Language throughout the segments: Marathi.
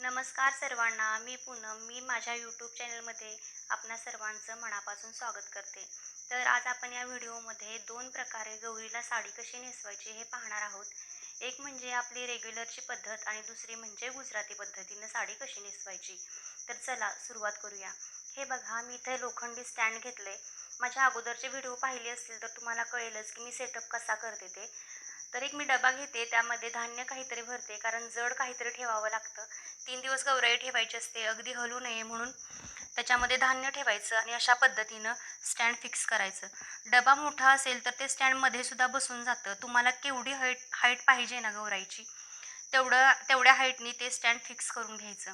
नमस्कार सर्वांना मी पूनम. मी माझ्या यूट्यूब चॅनलमध्ये आपणा सर्वांचं मनापासून स्वागत करते. तर आज आपण या व्हिडिओमध्ये दोन प्रकारे गौरीला साडी कशी नेसवायची हे पाहणार आहोत. एक म्हणजे आपली रेग्युलरची पद्धत आणि दुसरी म्हणजे गुजराती पद्धतीनं साडी कशी नेसवायची. तर चला सुरुवात करूया. हे बघा मी इथे लोखंडी स्टँड घेतले माझ्या अगोदरचे व्हिडिओ पाहिले असतील तर तुम्हाला कळेलच की मी सेटअप कसा करते ते. तर एक मी डबा घेते त्यामध्ये धान्य काहीतरी भरते कारण जड काहीतरी ठेवावं लागतं. तीन दिवस गौराई ठेवायची असते अगदी हलू नये म्हणून त्याच्यामध्ये धान्य ठेवायचं आणि अशा पद्धतीनं स्टँड फिक्स करायचं. डबा मोठा असेल तर ते स्टँडमध्ये सुद्धा बसून जातं. तुम्हाला केवढी हाईट हाईट पाहिजे ना गौराईची तेवढं तेवढ्या हाईटनी ते स्टँड फिक्स करून घ्यायचं.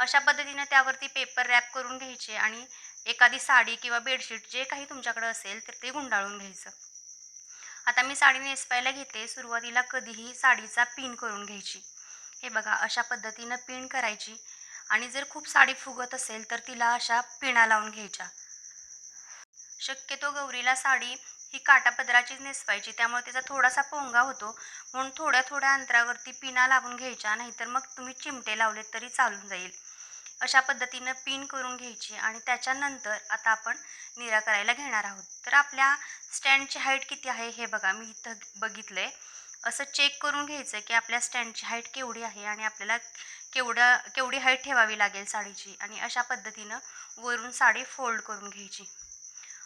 अशा पद्धतीनं त्यावरती पेपर रॅप करून घ्यायचे आणि एखादी साडी किंवा बेडशीट जे काही तुमच्याकडं असेल तर ते गुंडाळून घ्यायचं. आता मी साडी नेसवायला घेते. सुरुवातीला कधीही साडीचा पिन करून घ्यायची. हे बघा अशा पद्धतीनं पिन करायची. आणि जर खूप साडी फुगत असेल तर तिला अशा पिणा लावून घ्यायच्या. शक्यतो गौरीला साडी ही काटापदराचीच नेसवायची. त्यामुळे त्याचा थोडासा पोंगा होतो. म्हणून थोड्या थोड्या अंतरावरती पिना लावून घ्यायच्या. नाहीतर मग तुम्ही चिमटे लावलेत तरी चालून जाईल. अशा पद्धतीनं पिन करून घ्यायची आणि त्याच्यानंतर आता आपण निरा करायला घेणार आहोत. तर आपल्या स्टँडची हाईट किती आहे हे बघा मी इथं बघितलं आहे असं चेक करून घ्यायचं की आपल्या स्टँडची हाईट केवढी आहे आणि आपल्याला केवढं केवढी हाईट ठेवावी लागेल साडीची आणि अशा पद्धतीनं वरून साडी फोल्ड करून घ्यायची.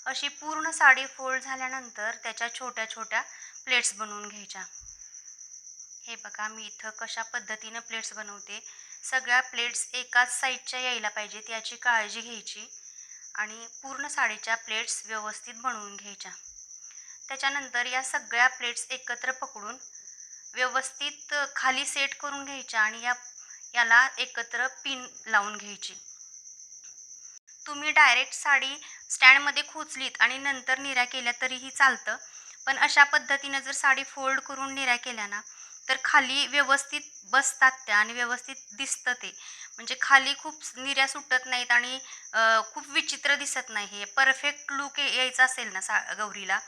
अशी पूर्ण साडी फोल्ड झाल्यानंतर त्याच्या छोट्या छोट्या प्लेट्स बनवून घ्यायच्या. हे बघा मी इथं कशा पद्धतीनं प्लेट्स बनवते. सगळ्या प्लेट्स एकाच साईजच्या यायला पाहिजेत याची काळजी घ्यायची आणि पूर्ण साडीच्या प्लेट्स व्यवस्थित बनवून घ्यायच्या. त्याच्यानंतर या सगळ्या प्लेट्स एकत्र पकडून व्यवस्थित खाली सेट करून घ्यायच्या आणि या याला एकत्र पिन लावून घ्यायची. तुम्ही डायरेक्ट साडी स्टँडमध्ये खोचलीत आणि नंतर निऱ्या केल्या तरीही चालतं पण अशा पद्धतीनं जर साडी फोल्ड करून निऱ्या केल्या ना तर खाली व्यवस्थित बसतात त्या आणि व्यवस्थित दिसतं ते. म्हणजे खाली खूप निऱ्या सुटत नाहीत आणि खूप विचित्र दिसत नाही. हे परफेक्ट लुक यायचा असेल ना सा गौरीला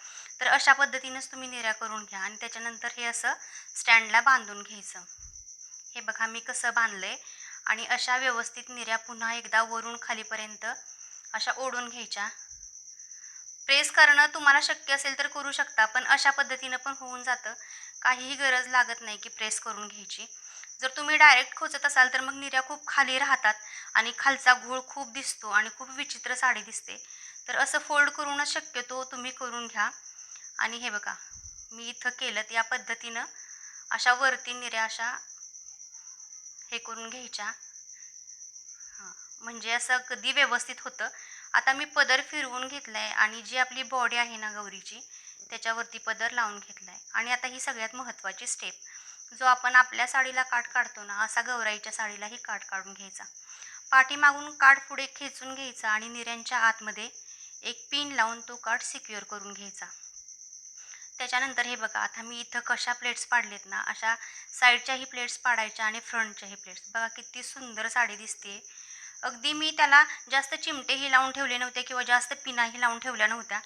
तर अशा पद्धतीनंच तुम्ही निऱ्या करून घ्या आणि त्याच्यानंतर हे असं स्टँडला बांधून घ्यायचं. हे बघा मी कसं बांधलं आहे आणि अशा व्यवस्थित निऱ्या पुन्हा एकदा वरून खालीपर्यंत अशा ओढून घ्यायच्या. प्रेस करणं तुम्हाला शक्य असेल तर करू शकता पण अशा पद्धतीनं पण होऊन जातं. काहीही गरज लागत नाही की प्रेस करून घ्यायची. जर तुम्ही डायरेक्ट खोचत असाल तर मग निर्या खूप खाली राहतात आणि खालचा घोळ खूप दिसतो आणि खूप विचित्र साडी दिसते. तर असं फोल्ड करूनच शक्यतो तुम्ही करून घ्या. आणि हे बघा मी इथं केलं या पद्धतीनं अशा वरती निर्या अशा हे करून घ्यायच्या. हां म्हणजे असं कधी व्यवस्थित होतं. आता मी पदर फिरवून घेतलं आहे आणि जी आपली बॉडी आहे ना गौरीची त्याच्यावरती पदर लावून घेतला आहे आणि आता ही सगळ्यात महत्त्वाची स्टेप जो आपण आपल्या साडीला काठ काढतो ना असा गौराईच्या साडीलाही काठ काढून घ्यायचा. पाठीमागून काठ पुढे खेचून घ्यायचा आणि निऱ्यांच्या आतमध्ये एक पिन लावून तो काठ सिक्युअर करून घ्यायचा. त्याच्यानंतर हे बघा आता मी इथं कशा प्लेट्स पाडलेत ना अशा साईडच्याही प्लेट्स पाडायच्या आणि फ्रंटच्याही प्लेट्स बघा किती सुंदर साडी दिसते अगदी मी त्याला जास्त चिमटेही लावून ठेवले नव्हते किंवा जास्त पिनाही लावून ठेवल्या नव्हत्या.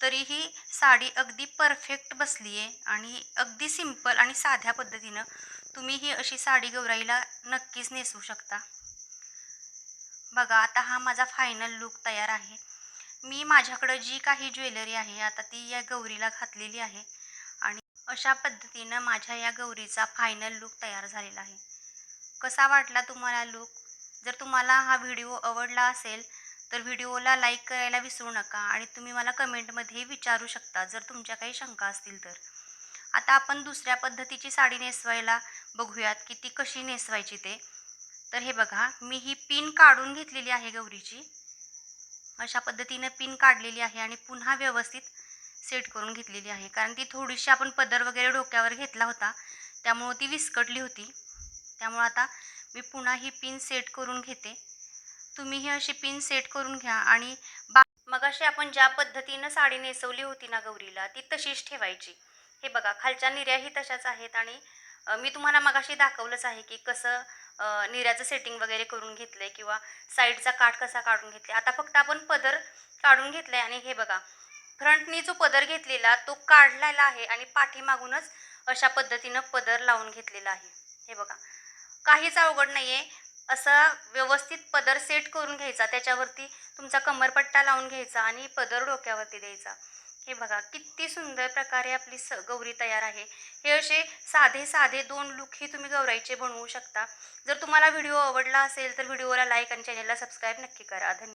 तरीही साडी अगदी परफेक्ट बसली आहे आणि अगदी सिंपल आणि साध्या पद्धतीनं तुम्ही ही अशी साडी गौराईला नक्कीच नेसू शकता. बघा आता हा माझा फायनल लुक तयार आहे. मी माझ्याकडं जी काही ज्वेलरी आहे आता ती या गौरीला घातलेली आहे आणि अशा पद्धतीनं माझ्या या गौरीचा फायनल लुक तयार झालेला आहे. कसा वाटला तुम्हाला लुक जर तुम्हाला हा व्हिडिओ आवडला असेल तर व्हिडिओला लाईक करायला विसरू नका आणि तुम्ही मला कमेंटमध्ये विचारू शकता जर तुमच्या काही शंका असतील तर. आता आपण दुसऱ्या पद्धतीची साडी नेसवायला बघूयात की ती कशी नेसवायची ते. तर हे बघा मी ही पिन काढून घेतलेली आहे गौरीची. अशा पद्धतीनं पिन काढलेली आहे आणि पुन्हा व्यवस्थित सेट करून घेतलेली आहे. कारण ती थोडीशी आपण पदर वगैरे डोक्यावर घेतला होता त्यामुळं ती विस्कटली होती. त्यामुळं आता मी पुन्हा ही पिन सेट करून घेते. तुम्ही ही अशी पिन सेट करून घ्या आणि बा मग अशी आपण ज्या पद्धतीनं साडी नेसवली होती ना गौरीला ती तशीच ठेवायची. हे बघा खालच्या निर्याही तशाच आहेत आणि मी तुम्हाला मगाशी दाखवलंच आहे की कसं निर्याचं सेटिंग वगैरे करून घेतलं आहे किंवा साईडचा काठ कसा काढून घेतला आता फक्त आपण पदर काढून घेतला आहे आणि हे बघा फ्रंटनी जो पदर घेतलेला तो काढलेला आहे आणि पाठीमागूनच अशा पद्धतीनं पदर लावून घेतलेला आहे. हे बघा काहीच अवघड नाही आहे असा व्यवस्थित पदर सेट करून घ्यायचा. त्याच्यावरती तुमचा कमरपट्टा लावून घ्यायचा आणि पदर डोक्यावरती द्यायचा. हे बघा किती सुंदर प्रकारे आपली स गौरी तयार आहे. हे असे साधे साधे दोन लुकही तुम्ही गौराईचे बनवू शकता. जर तुम्हाला व्हिडिओ आवडला असेल तर व्हिडिओला लाईक आणि चॅनलला सबस्क्राईब नक्की करा. धन्यवाद.